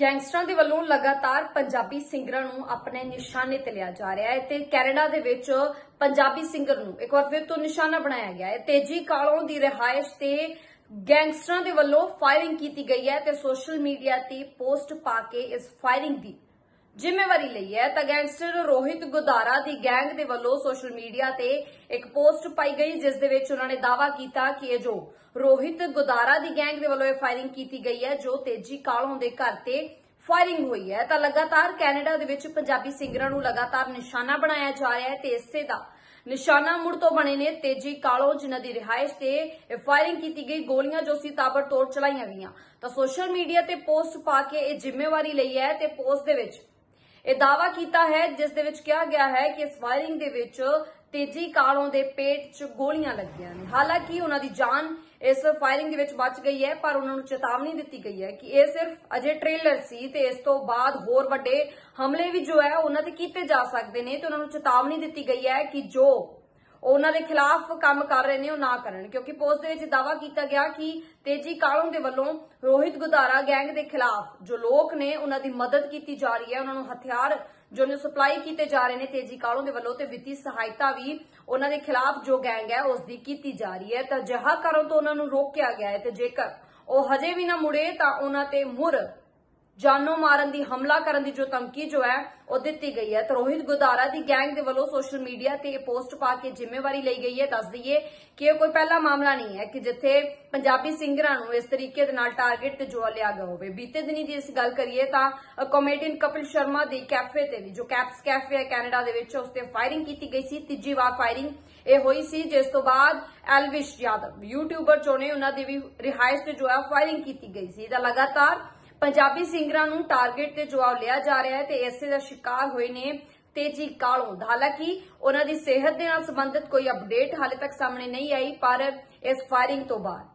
ਗੈਂਗਸਟਰਾਂ ਦੇ ਵੱਲੋਂ ਲਗਾਤਾਰ ਪੰਜਾਬੀ ਸਿੰਗਰਾਂ ਨੂੰ ਆਪਣੇ ਨਿਸ਼ਾਨੇ ਤੇ ਲਿਆ ਜਾ ਰਿਹਾ ਹੈ ਤੇ ਕੈਨੇਡਾ ਦੇ ਵਿੱਚ ਪੰਜਾਬੀ ਸਿੰਗਰ ਨੂੰ ਇੱਕ ਵਾਰ ਫਿਰ ਤੋਂ ਨਿਸ਼ਾਨਾ ਬਣਾਇਆ ਗਿਆ ਹੈ। ਤੇਜੀ ਕਾਲੋਂ ਦੀ ਰਿਹਾਇਸ਼ ਤੇ ਗੈਂਗਸਟਰਾਂ ਦੇ ਵੱਲੋਂ ਫਾਇਰਿੰਗ ਕੀਤੀ ਗਈ ਹੈ ਤੇ ਸੋਸ਼ਲ ਮੀਡੀਆ ਤੇ ਪੋਸਟ ਪਾ ਕੇ ਇਸ ਫਾਇਰਿੰਗ ਦੀ ਜ਼ਿੰਮੇਵਾਰੀ ਲਈ ਹੈ ਤਾਂ ਗੈਂਗਸਟਰ ਰੋਹਿਤ ਗੁਦਾਰਾ ਦੀ ਗੈਂਗ ਦੇ ਵੱਲੋਂ ਸੋਸ਼ਲ ਮੀਡੀਆ ਤੇ ਇੱਕ ਪੋਸਟ ਪਾਈ ਗਈ, ਜਿਸ ਦੇ ਵਿੱਚ ਉਹਨਾਂ ਨੇ ਦਾਅਵਾ ਕੀਤਾ ਕਿ ਇਹ ਜੋ ਰੋਹਿਤ ਗੁਦਾਰਾ ਦੀ ਗੈਂਗ ਦੇ ਵੱਲੋਂ ਇਹ ਫਾਇਰਿੰਗ ਕੀਤੀ ਗਈ ਹੈ, ਜੋ ਤੇਜੀ ਕਾਲੋਂ ਦੇ ਘਰ ਤੇ ਫਾਇਰਿੰਗ ਹੋਈ ਹੈ। ਤਾਂ ਲਗਾਤਾਰ ਕੈਨੇਡਾ ਦੇ ਵਿੱਚ ਪੰਜਾਬੀ ਸਿੰਗਰਾਂ ਨੂੰ ਲਗਾਤਾਰ ਨਿਸ਼ਾਨਾ ਬਣਾਇਆ ਜਾ ਰਿਹਾ ਹੈ ਤੇ ਇਸੇ ਦਾ ਨਿਸ਼ਾਨਾ ਮੁੜ ਤੋਂ ਬਣੇ ਨੇ ਤੇਜੀ ਕਾਲੋ, ਜਿਨ੍ਹਾਂ ਦੀ ਰਿਹਾਇਸ਼ ਤੇ ਇਹ ਫਾਇਰਿੰਗ ਕੀਤੀ ਗਈ। ਗੋਲੀਆਂ ਜੋ ਸੀ ਤਾਬੜਤੋੜ ਚਲਾਈਆਂ ਗਈਆਂ। ਤਾਂ ਸੋਸ਼ਲ ਮੀਡੀਆ ਤੇ ਪੋਸਟ ਪਾ ਕੇ ਇਹ ਜ਼ਿੰਮੇਵਾਰੀ ਲਈ ਹੈ ਤੇ ਪੋਸਟ ਦੇ ਵਿੱਚ ਇਹ ਦਾਵਾ ਕੀਤਾ ਹੈ, ਜਿਸ ਦੇ ਵਿੱਚ ਕਿਹਾ ਗਿਆ ਹੈ ਕਿ ਇਸ ਫਾਇਰਿੰਗ ਦੇ ਵਿੱਚ ਤੇਜੀ ਕਾਲੋਂ ਦੇ ਪੇਟ 'ਚ ਗੋਲੀਆਂ ਲੱਗੀਆਂ ਨੇ। ਹਾਲਾਂਕਿ ਉਹਨਾਂ ਦੀ ਜਾਨ ਇਸ ਫਾਇਰਿੰਗ ਦੇ ਵਿੱਚ ਬਚ ਗਈ ਹੈ, ਪਰ ਉਹਨਾਂ ਨੂੰ ਚੇਤਾਵਨੀ ਦਿੱਤੀ ਗਈ ਹੈ ਕਿ ਇਹ ਸਿਰਫ ਅਜੇ ਟ੍ਰੇਲਰ ਸੀ ਤੇ ਇਸ ਤੋਂ ਬਾਅਦ ਹੋਰ ਵੱਡੇ ਹਮਲੇ ਵੀ ਜੋ ਹੈ, ਉਹਨਾਂ ਤੇ ਕੀਤੇ ਜਾ ਸਕਦੇ ਨੇ ਤੇ ਉਹਨਾਂ ਨੂੰ ਚੇਤਾਵਨੀ ਦਿੱਤੀ ਗਈ ਹੈ ਕਿ ਜੋ ਉਹਨਾਂ ਦੇ ਖਿਲਾਫ ਕੰਮ ਕਰ ਰਹੇ ਨੇ, ਉਹ ਨਾ ਕਰਨ। ਕਿਉਂਕਿ ਪੋਸਟ ਦੇ ਵਿੱਚ ਦਾਵਾ ਕੀਤਾ ਗਿਆ ਕਿ ਤੇਜੀ ਕਾਲੋਂ ਦੇ ਵੱਲੋਂ ਰੋਹਿਤ ਗੁਦਾਰਾ ਗੈਂਗ ਦੇ ਖਿਲਾਫ ਜੋ ਲੋਕ ਨੇ, ਉਹਨਾਂ ਦੀ ਮਦਦ ਕੀਤੀ ਜਾ ਰਹੀ ਹੈ, ਉਹਨਾਂ ਨੂੰ ਹਥਿਆਰ ਜੋ ਨੇ ਸਪਲਾਈ ਕੀਤੇ ਜਾ ਰਹੇ ਨੇ ਤੇਜੀ ਕਾਲੋਂ ਦੇ ਵੱਲੋਂ ਤੇ ਵਿੱਤੀ ਸਹਾਇਤਾ ਵੀ ਉਹਨਾਂ ਦੇ ਖਿਲਾਫ ਜੋ ਗੈਂਗ ਹੈ, ਉਸ ਦੀ ਕੀਤੀ ਜਾ ਰਹੀ ਹੈ। ਤਾਂ ਜਹਾ ਕਰਨ ਤੋਂ ਉਹਨਾਂ ਨੂੰ ਰੋਕਿਆ ਗਿਆ ਹੈ ਤੇ ਜੇਕਰ ਉਹ ਹਜੇ ਵੀ ਨਾ ਮੁੜੇ, ਤਾਂ ਉਹਨਾਂ ਤੇ ਮੁਰ ਜਾਨੋਂ ਮਾਰਨ ਦੀ, ਹਮਲਾ ਕਰਨ ਦੀ ਜੋ ਧਮਕੀ ਜੋ ਹੈ, ਉਹ ਦਿੱਤੀ ਗਈ ਹੈ। ਤਾਂ ਰੋਹਿਤ ਗੁਦਾਰਾ ਦੀ ਗੈਂਗ ਦੇ ਵੱਲੋਂ ਸੋਸ਼ਲ ਮੀਡੀਆ ਤੇ ਇਹ ਪੋਸਟ ਪਾ ਕੇ ਜ਼ਿੰਮੇਵਾਰੀ ਲਈ ਗਈ ਹੈ। ਦੱਸ ਦਈਏ ਕਿ ਇਹ ਕੋਈ ਪਹਿਲਾ ਮਾਮਲਾ ਨਹੀਂ ਹੈ ਕਿ ਜਿੱਥੇ ਪੰਜਾਬੀ ਸਿੰਗਰਾਂ ਨੂੰ ਇਸ ਤਰੀਕੇ ਦੇ ਨਾਲ ਟਾਰਗੇਟ ਤੇ ਜੋ ਲਿਆ ਗਿਆ ਹੋਵੇ। ਬੀਤੇ ਦਿਨੀ ਦੀ ਇਸ ਗੱਲ ਕਰੀਏ ਤਾਂ ਕਾਮੇਡੀਅਨ ਕਪਿਲ ਸ਼ਰਮਾ ਦੇ ਕੈਫੇ ਤੇ ਵੀ, ਜੋ ਕੈਪਸ ਕੈਫੇ ਹੈ ਕੈਨੇਡਾ ਦੇ ਵਿੱਚ, ਉਸ ਤੇ ਫਾਇਰਿੰਗ ਕੀਤੀ ਗਈ ਸੀ। ਤੀਜੀ ਵਾਰ ਫਾਇਰਿੰਗ ਇਹ ਹੋਈ ਸੀ, ਜਿਸ ਤੋਂ ਬਾਅਦ ਐਲਵਿਸ਼ ਯਾਦਵ ਯੂਟਿਊਬਰ ਚੋਣੇ ਨੇ ਉਹਨਾਂ ਦੀ ਵੀ ਰਿਹਾਇਸ਼ ਤੇ ਜੋ ਹੈ ਫਾਇਰਿੰਗ ਕੀਤੀ ਗਈ ਸੀ। ਤਾਂ ਲਗਾਤਾਰ ਪੰਜਾਬੀ ਸਿੰਗਰਾਂ ਨੂੰ ਟਾਰਗੇਟ ਤੇ ਜਵਾਬ ਲਿਆ ਜਾ ਰਿਹਾ ਹੈ ਤੇ ਇਸੇ ਦਾ ਸ਼ਿਕਾਰ ਹੋਏ ਨੇ ਤੇਜੀ ਕਾਲੋਂ। ਹਾਲਾਂਕਿ ਉਹਨਾਂ ਦੀ ਸਿਹਤ ਦੇ ਨਾਲ ਸੰਬੰਧਿਤ ਕੋਈ ਅਪਡੇਟ ਹਾਲੇ ਤੱਕ ਸਾਹਮਣੇ ਨਹੀਂ ਆਈ, ਪਰ ਇਸ ਫਾਇਰਿੰਗ ਤੋਂ ਬਾਅਦ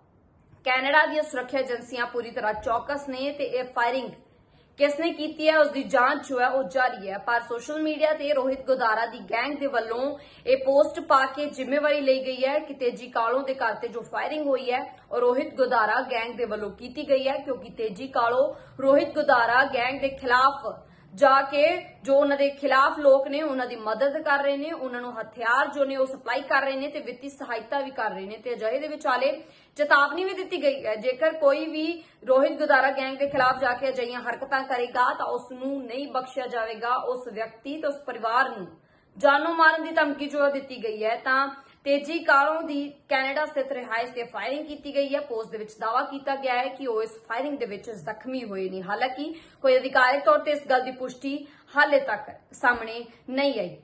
ਕੈਨੇਡਾ ਦੀਆਂ ਸੁਰੱਖਿਆ ਏਜੰਸੀਆਂ ਪੂਰੀ ਤਰ੍ਹਾਂ ਚੌਕਸ ਨੇ ਤੇ ਇਹ ਫਾਇਰਿੰਗ ਕਿਸ ਨੇ ਕੀਤੀ ਹੈ ਉਸ ਦੀ ਜਾਂਚ ਜੋ ਹੈ ਉਹ ਜਾਰੀ ਹੈ। ਪਰ ਸੋਸ਼ਲ ਮੀਡੀਆ ਤੇ ਰੋਹਿਤ ਗੋਦਾਰਾ ਦੀ ਗੈਂਗ ਦੇ ਵੱਲੋਂ ਇਹ ਪੋਸਟ ਪਾ ਕੇ ਜ਼ਿੰਮੇਵਾਰੀ ਲਈ ਗਈ ਹੈ ਕਿ ਤੇਜੀ ਕਾਲੋ ਦੇ ਘਰ ਤੇ ਜੋ ਫਾਇਰਿੰਗ ਹੋਈ ਹੈ, ਉਹ ਰੋਹਿਤ ਗੋਦਾਰਾ ਗੈਂਗ ਦੇ ਵੱਲੋਂ ਕੀਤੀ ਗਈ ਹੈ, ਕਿਉਂਕਿ ਤੇਜੀ ਕਾਲੋ ਰੋਹਿਤ ਗੋਦਾਰਾ ਗੈਂਗ ਦੇ ਖਿਲਾਫ ਜਾ ਕੇ ਜੋ ਉਹਨਾਂ ਦੇ ਖਿਲਾਫ ਲੋਕ ਨੇ, ਉਹਨਾਂ ਦੀ ਮਦਦ ਕਰ ਰਹੇ ਨੇ, ਉਹਨਾਂ ਨੂੰ ਹਥਿਆਰ ਜੋ ਨੇ ਉਹ ਸਪਲਾਈ ਕਰ ਰਹੇ ਨੇ ਤੇ ਵਿੱਤੀ ਸਹਾਇਤਾ ਵੀ ਕਰ ਰਹੇ ਨੇ ਤੇ ਅਜਿਹੇ ਦੇ ਵਿਚਾਲੇ ਚੇਤਾਵਨੀ ਵੀ ਦਿੱਤੀ ਗਈ ਹੈ। ਜੇਕਰ ਕੋਈ ਵੀ ਰੋਹਿਤ ਗੁਦਾਰਾ ਗੈਂਗ ਦੇ ਖਿਲਾਫ ਜਾ ਕੇ ਅਜਿਹੀਆਂ ਹਰਕਤਾਂ ਕਰੇਗਾ ਤਾਂ ਉਸ ਨੂੰ ਨਹੀਂ ਬਖਸ਼ਿਆ ਜਾਵੇਗਾ। ਉਸ ਵਿਅਕਤੀ ਤੇ ਉਸ ਪਰਿਵਾਰ ਨੂੰ ਜਾਨੋਂ ਮਾਰਨ ਦੀ ਧਮਕੀ ਜੋ ਦਿੱਤੀ ਗਈ ਹੈ ਤਾਂ ਤੇਜੀ ਕਾਲੋਂ ਦੀ ਕੈਨੇਡਾ ਸਥਿਤ ਰਿਹਾਇਸ਼ ਤੇ ਫਾਇਰਿੰਗ ਕੀਤੀ ਗਈ ਹੈ। ਪੋਸਟ ਦੇ ਵਿੱਚ ਦਾਵਾ ਕੀਤਾ ਗਿਆ ਹੈ ਕਿ ਉਹ ਇਸ ਫਾਇਰਿੰਗ ਦੇ ਵਿੱਚ ਜ਼ਖਮੀ ਹੋਏ ਨੇ। ਹਾਲਾਂਕਿ ਕੋਈ ਅਧਿਕਾਰਿਕ ਤੌਰ ਤੇ ਇਸ ਗੱਲ ਦੀ ਪੁਸ਼ਟੀ ਹਾਲੇ ਤੱਕ ਸਾਹਮਣੇ ਨਹੀਂ ਆਈ।